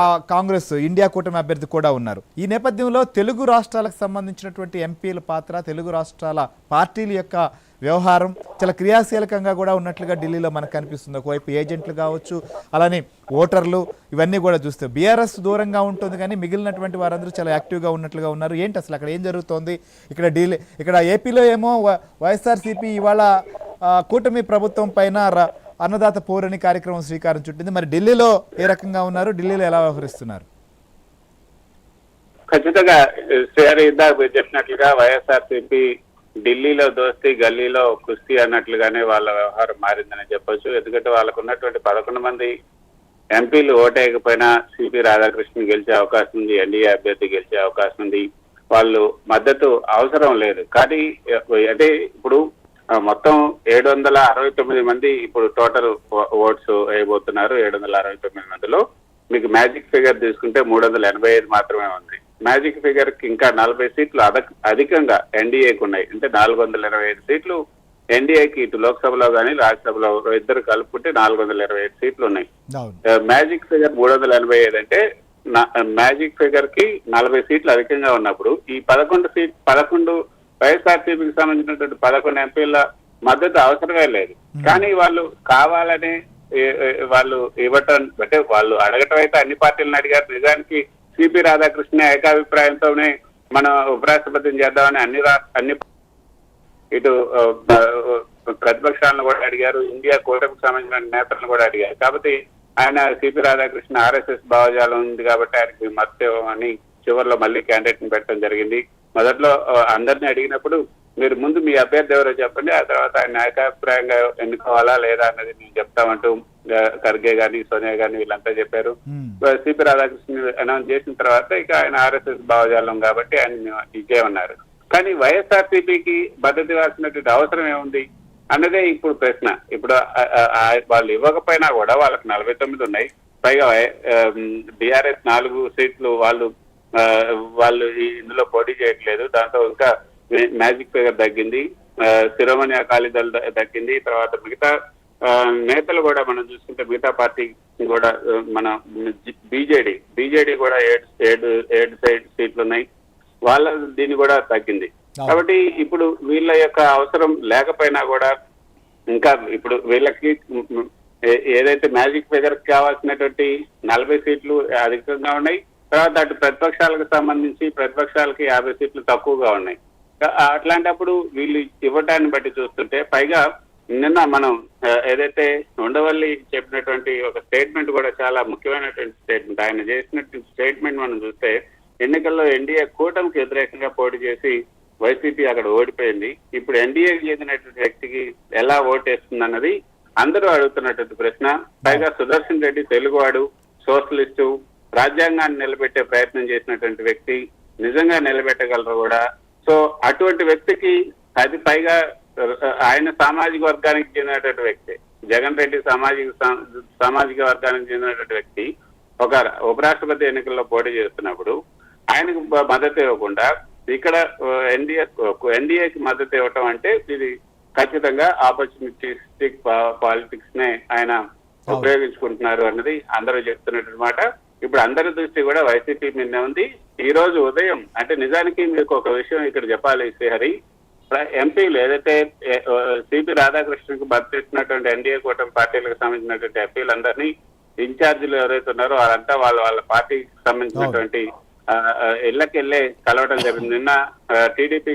Congress India కూటమి అభ్యర్థి కూడా ఉన్నారు. ఈ నేపథ్యంలో తెలుగు రాష్ట్రాలకు సంబంధించినటువంటి ఎంపీల పాత్ర తెలుగు రాష్ట్రాల పార్టీల యొక్క వ్యవహారం చాలా క్రియాశీలకంగా కూడా ఉన్నట్లుగా ఢిల్లీలో మనకు కనిపిస్తుంది. ఒకవైపు ఏజెంట్లు కావచ్చు అలానే ఓటర్లు ఇవన్నీ కూడా చూస్తే బీఆర్ఎస్ దూరంగా ఉంటుంది కానీ మిగిలినటువంటి వారందరూ చాలా యాక్టివ్గా ఉన్నట్లుగా ఉన్నారు. ఏంటి అసలు అక్కడ ఏం జరుగుతోంది? ఇక్కడ ఢిల్లీ ఇక్కడ ఏపీలో ఏమో వ- వైఎస్ఆర్సీపీ ఇవాళ కూటమి ప్రభుత్వం పైన అన్నదాత పౌరని కార్యక్రమం శ్రీకారం చుట్టింది. మరి ఢిల్లీలో ఏ రకంగా ఉన్నారు? ఢిల్లీలో ఎలా వ్యవహరిస్తున్నారు? ఖచ్చితంగా శ్రీహరి ఇందాక మీరు చెప్పినట్లుగా వైఎస్ఆర్సీపీ ఢిల్లీలో దోస్తీ గల్లీలో కుస్తీ అన్నట్లుగానే వాళ్ళ వ్యవహారం మారిందని చెప్పొచ్చు. ఎందుకంటే వాళ్ళకు ఉన్నటువంటి పదకొండు మంది ఎంపీలు ఓటేయకపోయినా సిపి రాధాకృష్ణ గెలిచే అవకాశం ఉంది ఎన్డీఏ అభ్యర్థి గెలిచే అవకాశం ఉంది. వాళ్ళు మద్దతు అవసరం లేదు. కానీ అంటే ఇప్పుడు మొత్తం ఏడు వందల అరవై తొమ్మిది మంది ఇప్పుడు టోటల్ ఓట్స్ వేయబోతున్నారు ఏడు వందల అరవై తొమ్మిది మందిలో. మీకు మ్యాజిక్ ఫిగర్ తీసుకుంటే మూడు వందల ఎనభై ఐదు మాత్రమే ఉంది. మ్యాజిక్ ఫిగర్కి ఇంకా నలభై సీట్లు అదక్ అధికంగా ఎన్డీఏకి ఉన్నాయి. అంటే నాలుగు వందల ఇరవై ఐదు సీట్లు ఎన్డీఏకి ఇటు లోక్సభలో కానీ రాజ్యసభలో ఇద్దరు కలుపుకుంటే నాలుగు వందల ఇరవై ఐదు సీట్లు ఉన్నాయి. మ్యాజిక్ ఫిగర్ మూడు వందల ఎనభై ఐదు అంటే మ్యాజిక్ ఫిగర్కి నలభై సీట్లు అధికంగా ఉన్నప్పుడు ఈ పదకొండు సీట్ పదకొండు వైఎస్ఆర్సీపీకి సంబంధించినటువంటి పదకొండు ఎంపీల మద్దతు అవసరమే లేదు. కానీ వాళ్ళు కావాలని వాళ్ళు ఇవ్వటం అంటే వాళ్ళు అడగటం అయితే అన్ని పార్టీలను అడిగారు. నిజానికి సిపి రాధాకృష్ణ ఏకాభిప్రాయంతోనే మనం ఉపరాష్ట్రపతిని చేద్దామని అన్ని రా అన్ని ఇటు ప్రతిపక్షాలను కూడా అడిగారు. ఇండియా కూటమికి సంబంధించిన నేతలను కూడా అడిగారు. కాబట్టి ఆయన సిపి రాధాకృష్ణ ఆర్ఎస్ఎస్ భావజాలం ఉంది కాబట్టి ఆయనకి మద్దతు ఇవ్వమని చివరిలో మళ్ళీ క్యాండిడేట్ని పెట్టడం జరిగింది. మొదట్లో అందరినీ అడిగినప్పుడు మీరు ముందు మీ అభ్యర్థి ఎవరో చెప్పండి ఆ తర్వాత ఆయన నాయకాభిప్రాయంగా ఎన్నుకోవాలా లేదా అన్నది మేము చెప్తామంటూ ఖర్గే గాని సోనియా గాని వీళ్ళంతా చెప్పారు. సిపి రాధాకృష్ణ అనౌన్స్ చేసిన తర్వాత ఇక ఆయన ఆర్ఎస్ఎస్ భావజాలం కాబట్టి ఆయన ఇచ్చేయమన్నారు కానీ వైఎస్ఆర్సీపీకి మద్దతు ఇవ్వాల్సినటువంటి అవసరం ఏముంది అన్నదే ఇప్పుడు ప్రశ్న. ఇప్పుడు వాళ్ళు ఇవ్వకపోయినా కూడా వాళ్ళకి నలభై తొమ్మిది ఉన్నాయి. పైగా బీఆర్ఎస్ నాలుగు సీట్లు వాళ్ళు వాళ్ళు ఇందులో పోటీ చేయట్లేదు. దాంతో ఇంకా మ్యాజిక్ ఫిగర్ తగ్గింది. శిరోమణి అకాలీదళ ద- తగ్గింది. తర్వాత మిగతా నేతలు కూడా మనం చూసుకుంటే మిగతా పార్టీ కూడా మన బీజేడీ బీజేడీ కూడా ఏడు ఏడు ఏడు సైడ్ సీట్లు ఉన్నాయి వాళ్ళ దీన్ని కూడా తగ్గింది. కాబట్టి ఇప్పుడు వీళ్ళ యొక్క అవసరం లేకపోయినా కూడా ఇంకా ఇప్పుడు వీళ్ళకి ఏదైతే మ్యాజిక్ ఫిగర్ కావాల్సినటువంటి నలభై సీట్లు అధికంగా ఉన్నాయి తర్వాత అటు ప్రతిపక్షాలకు సంబంధించి ప్రతిపక్షాలకి యాభై సీట్లు తక్కువగా ఉన్నాయి. అట్లాంటప్పుడు వీళ్ళు ఇవ్వటాన్ని బట్టి చూస్తుంటే పైగా నిన్న మనం ఏదైతే ఉండవల్లి చెప్పినటువంటి ఒక స్టేట్మెంట్ కూడా చాలా ముఖ్యమైనటువంటి స్టేట్మెంట్. ఆయన చేసినటువంటి స్టేట్మెంట్ మనం చూస్తే ఎన్నికల్లో ఎన్డీఏ కూటమికి వ్యతిరేకంగా పోటీ చేసి వైసీపీ అక్కడ ఓడిపోయింది. ఇప్పుడు ఎన్డీఏ చెందినటువంటి వ్యక్తికి ఎలా ఓటేస్తుంది అన్నది అందరూ అడుగుతున్నటువంటి ప్రశ్న. పైగా సుదర్శన్ రెడ్డి తెలుగువాడు సోషలిస్టు రాజ్యాంగాన్ని నిలబెట్టే ప్రయత్నం చేసినటువంటి వ్యక్తి నిజంగా నిలబెట్టగలరు కూడా. సో అటువంటి వ్యక్తికి అది పైగా ఆయన సామాజిక వర్గానికి చెందినటువంటి వ్యక్తి జగన్ రెడ్డి సామాజిక సామాజిక వర్గానికి చెందినటువంటి వ్యక్తి ఒక ఉపరాష్ట్రపతి ఎన్నికల్లో పోటీ చేస్తున్నప్పుడు ఆయనకు మద్దతు ఇవ్వకుండా ఇక్కడ ఎన్డీఏ ఎన్డీఏకి మద్దతు ఇవ్వటం అంటే ఇది ఖచ్చితంగా ఆపర్చునిటిస్టిక్ పాలిటిక్స్ నే ఆయన ఉపయోగించుకుంటున్నారు అన్నది అందరూ చెప్తున్నటువంటి మాట. ఇప్పుడు అందరి దృష్టి కూడా వైసీపీ మీద ఉంది. ఈ రోజు ఉదయం అంటే నిజానికి మీకు ఒక విషయం ఇక్కడ చెప్పాలి శ్రీహరి. ఎంపీలు ఏదైతే సిపి రాధాకృష్ణకి మద్దతు ఇచ్చినటువంటి ఎన్డీఏ కూటమి పార్టీలకు సంబంధించినటువంటి ఎంపీలందరినీ ఇన్ఛార్జీలు ఎవరైతే ఉన్నారో వాళ్ళంతా వాళ్ళ వాళ్ళ పార్టీకి సంబంధించినటువంటి ఇళ్ళకెళ్ళే కలవడం జరిగింది. నిన్న టీడీపీ